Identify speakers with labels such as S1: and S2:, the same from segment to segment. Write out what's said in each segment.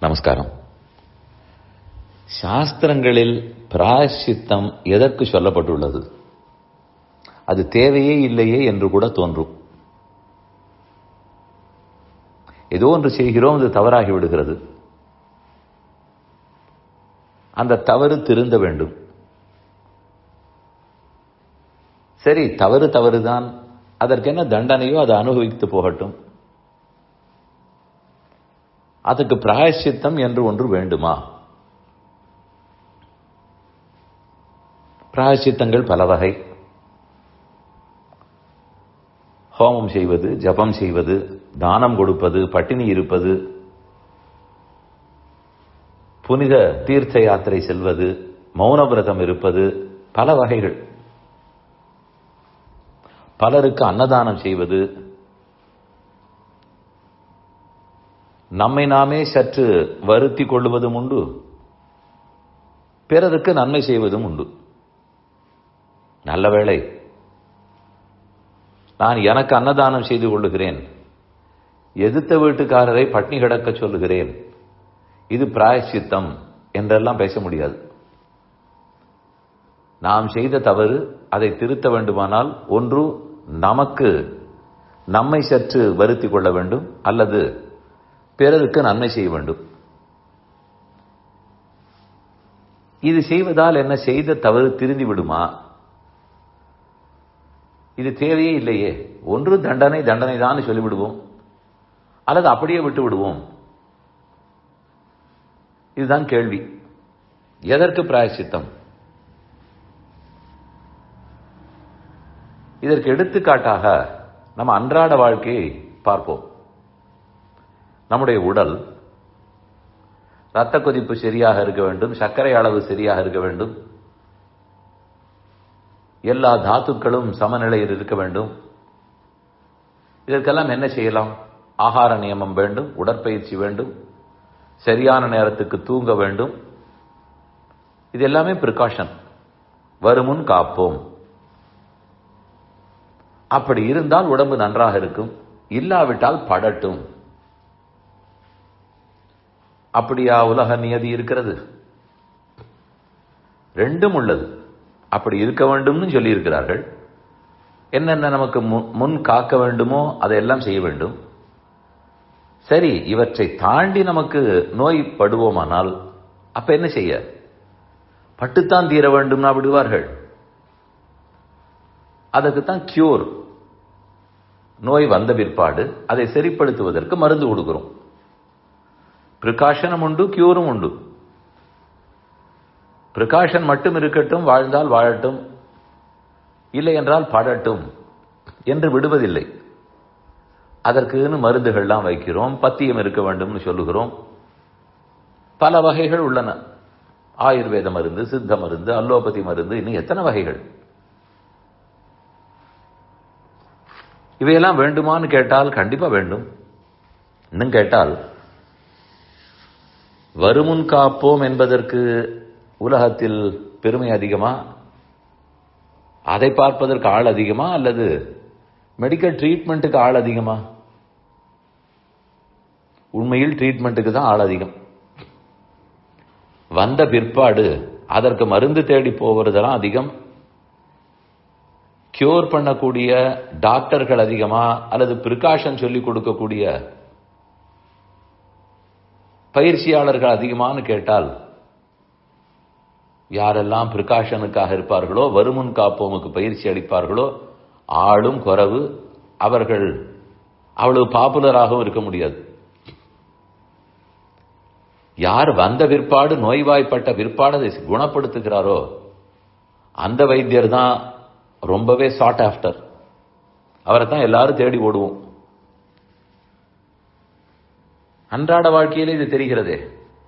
S1: நமஸ்காரம். சாஸ்திரங்களில் பிராயசித்தம் எதற்கு சொல்லப்பட்டுள்ளது? அது தேவையே இல்லையே என்று கூட தோன்றும். ஏதோ ஒன்று செய்கிறோம் அது தவறாகி விடுகிறது. அந்த தவறு திருந்த வேண்டும். சரி தவறு தவறுதான். அதற்கென்ன தண்டனையோ அதை அனுபவித்து போகட்டும். அதுக்கு பிராயசித்தம் என்று ஒன்று வேண்டுமா? பிராயசித்தங்கள் பல வகை. ஹோமம் செய்வது ஜபம் செய்வது தானம் கொடுப்பது பட்டினி இருப்பது புனித தீர்த்த யாத்திரை செல்வது மௌனவிரதம் இருப்பது பல வகைகள். பலருக்கு அன்னதானம் செய்வது நம்மை நாமே சற்று வருத்தி கொள்வதும் உண்டு. பிறருக்கு நன்மை செய்வதும் உண்டு. நல்ல வேளை நான் எனக்கு அன்னதானம் செய்து கொள்ளுகிறேன். எதிர்த்த வீட்டுக்காரரை பட்னி கிடக்க சொல்லுகிறேன். இது பிராயசித்தம் என்றெல்லாம் பேச முடியாது. நாம் செய்த தவறு அதை திருத்த வேண்டுமானால் ஒன்று நமக்கு நம்மை சற்று வருத்தி கொள்ள வேண்டும். அல்லது பிறருக்கு நன்மை செய்ய வேண்டும். இது செய்வதால் என்ன செய்த தவறு திருந்தி விடுமா? இது தேவையே இல்லையே. ஒன்று தண்டனை தண்டனை தான் சொல்லிவிடுவோம். அல்லது அப்படியே விட்டு விடுவோம். இதுதான் கேள்வி. எதற்கு பிராயசித்தம் இதற்கு எடுத்துக்காட்டாக நம்ம அன்றாட வாழ்க்கையை பார்ப்போம். நம்முடைய உடல் இரத்த கொதிப்பு சரியாக இருக்க வேண்டும் சர்க்கரை அளவு சரியாக இருக்க வேண்டும் எல்லா தாத்துக்களும் சமநிலையில் இருக்க வேண்டும். இதற்கெல்லாம் என்ன செய்யலாம்? ஆகார நியமம் வேண்டும் உடற்பயிற்சி வேண்டும் சரியான நேரத்துக்கு தூங்க வேண்டும். இது எல்லாமே பிரிகாஷன் வருமுன் காப்போம். அப்படி இருந்தால் உடம்பு நன்றாக இருக்கும். இல்லாவிட்டால் படட்டும். அப்படியா உலக நியதி இருக்கிறது? ரெண்டும் உள்ளது. அப்படி இருக்க வேண்டும்னு சொல்லி இருக்கிறார்கள் என்னென்ன நமக்கு முன் காக்க வேண்டுமோ அதையெல்லாம் செய்ய வேண்டும். சரி இவற்றை தாண்டி நமக்கு நோய் படுவோமானால் அப்ப என்ன செய்ய? பட்டுத்தான் தீர வேண்டும்னா விடுவார்கள். அதுக்கு தான் கியூர் நோய் வந்த பிற்பாடு அதை சரிப்படுத்துவதற்கு மருந்து கொடுக்கிறோம். பிரகாஷனும் உண்டு கியூரும் உண்டு பிரகாஷன் மட்டும் இருக்கட்டும் வாழ்ந்தால் வாழட்டும். இல்லை என்றால் பாடட்டும் என்று விடுவதில்லை. அதற்குன்னு மருந்துகள்லாம் வைக்கிறோம் பத்தியம் இருக்க வேண்டும்னு சொல்லுகிறோம். பல வகைகள் உள்ளன. ஆயுர்வேத மருந்து சித்த மருந்து அல்லோபதி மருந்து இன்னும் எத்தனை வகைகள்? இவையெல்லாம் வேண்டுமான்னு கேட்டால் கண்டிப்பா வேண்டும். இன்னும் கேட்டால் வருமுன் காப்போம் என்பதற்கு உலகத்தில் பெருமை அதிகமா? அதை பார்ப்பதற்கு ஆள் அதிகமா அல்லது மெடிக்கல் ட்ரீட்மெண்ட்டுக்கு ஆள் அதிகமா? உண்மையில் ட்ரீட்மெண்ட்டுக்கு தான் ஆள் அதிகம். வந்த பிற்பாடு அதற்கு மருந்து தேடி போவதெல்லாம் அதிகம். கியூர் பண்ணக்கூடிய டாக்டர்கள் அதிகமா? அல்லது பிரிகாஷன் சொல்லி கொடுக்கக்கூடிய பயிற்சியாளர்கள் அதிகமானு கேட்டால் யாரெல்லாம் பிரிகாஷனுக்காக இருப்பார்களோ வருமுன் காப்போமுக்கு பயிற்சி அளிப்பார்களோ ஆளும் குறவு அவர்கள் அவ்வளவு பாப்புலராகவும் இருக்க முடியாது. யார் வந்த விற்பாடு நோய்வாய்ப்பட்ட விற்பாடு அதை குணப்படுத்துகிறாரோ அந்த வைத்தியர் தான் ரொம்பவே சாட் ஆஃப்டர் அவரை தான் எல்லாரும் தேடி ஓடுவோம். அன்றாட வாழ்க்கையிலே இது தெரிகிறதே.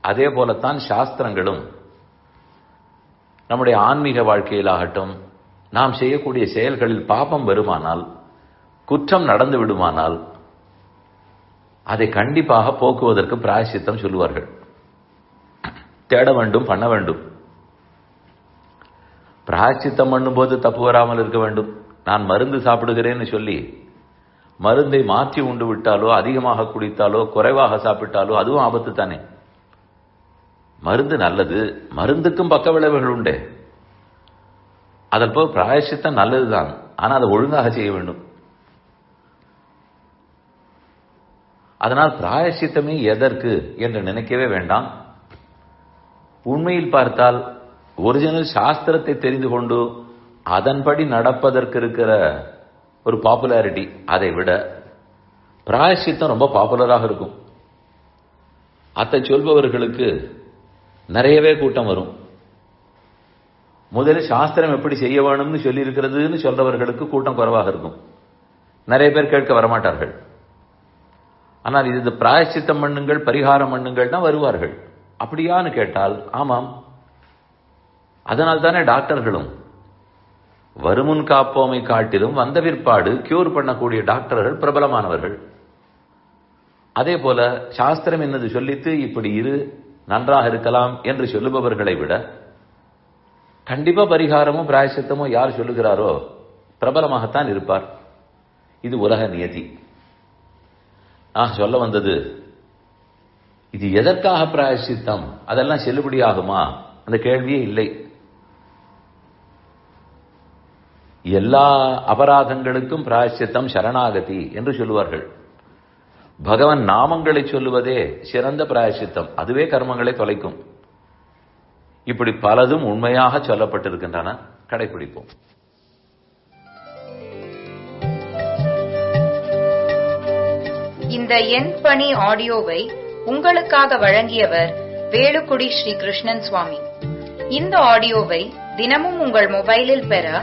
S1: அதே போலத்தான் சாஸ்திரங்களும். நம்முடைய ஆன்மீக வாழ்க்கையிலாகட்டும் நாம் செய்யக்கூடிய செயல்களில் பாபம் வருமானால் குற்றம் நடந்து விடுமானால் அதை கண்டிப்பாக போக்குவதற்கு பிராயசித்தம் சொல்லுவார்கள். தேட வேண்டும் பண்ண வேண்டும். பிராயச்சித்தம் பண்ணும்போது தப்பு வராமல் இருக்க வேண்டும். நான் மருந்து சாப்பிடுகிறேன்னு சொல்லி மருந்தை மாற்றி உண்டு விட்டாலோ அதிகமாக குடித்தாலோ குறைவாக சாப்பிட்டாலோ அதுவும் ஆபத்து தானே. மருந்து நல்லது மருந்துக்கும் பக்க விளைவுகள் உண்டு. அதன் போல் பிராயசித்தம் நல்லதுதான் ஆனால் அதை ஒழுங்காக செய்ய வேண்டும். அதனால் பிராயசித்தமே எதற்கு என்று நினைக்கவே வேண்டாம். உண்மையில் பார்த்தால் ஒரிஜினல் சாஸ்திரத்தை தெரிந்து கொண்டு அதன்படி நடப்பதற்கு இருக்கிற ஒரு பாப்புலாரிட்டி அதை விட பிராயசித்தம் ரொம்ப பாப்புலராக இருக்கும். அத்தை சொல்பவர்களுக்கு நிறையவே கூட்டம் வரும். முதலில் சாஸ்திரம் எப்படி செய்ய வேணும்னு சொல்லியிருக்கிறதுன்னு சொல்றவர்களுக்கு கூட்டம் குறைவாக இருக்கும். நிறைய பேர் கேட்க வரமாட்டார்கள். ஆனால் இது பிராயச்சித்தம் மண்ணுங்கள் பரிகாரம் மண்ணுங்கள் தான் வருவார்கள். அப்படியான்னு கேட்டால் ஆமாம். அதனால் தானே டாக்டர்களும் வருமுன் காப்போமை காட்டிலும் வந்த பிற்பாடு கியூர் பண்ணக்கூடிய டாக்டர்கள் பிரபலமானவர்கள். அதே போல சாஸ்திரம் என்னது சொல்லித்து இப்படி இரு நன்றாக இருக்கலாம் என்று சொல்லுபவர்களை விட கண்டிப்பா பரிகாரமும் பிராயசித்தமோ யார் சொல்லுகிறாரோ பிரபலமாகத்தான் இருப்பார். இது உலக நியதி. நான் சொல்ல வந்தது இது எதற்காக பிராயசித்தம்? அதெல்லாம் செல்லுபடியாகுமா? அந்த கேள்வியே இல்லை. எல்லா அபராதங்களுக்கும் பிராயசித்தம் சரணாகதி என்று சொல்லுவார்கள். பகவன் நாமங்களை சொல்லுவதே சிறந்த பிராயசித்தம் அதுவே கர்மங்களை தொலைக்கும். இப்படி பலதும் உண்மையாக சொல்லப்பட்டிருக்கின்றன. கடைபிடிப்போம்
S2: இந்த எண் பணி ஆடியோவை உங்களுக்காக வழங்கியவர் வேலுக்குடி ஸ்ரீ கிருஷ்ணன் சுவாமி. இந்த ஆடியோவை தினமும் உங்கள் மொபைலில் பெற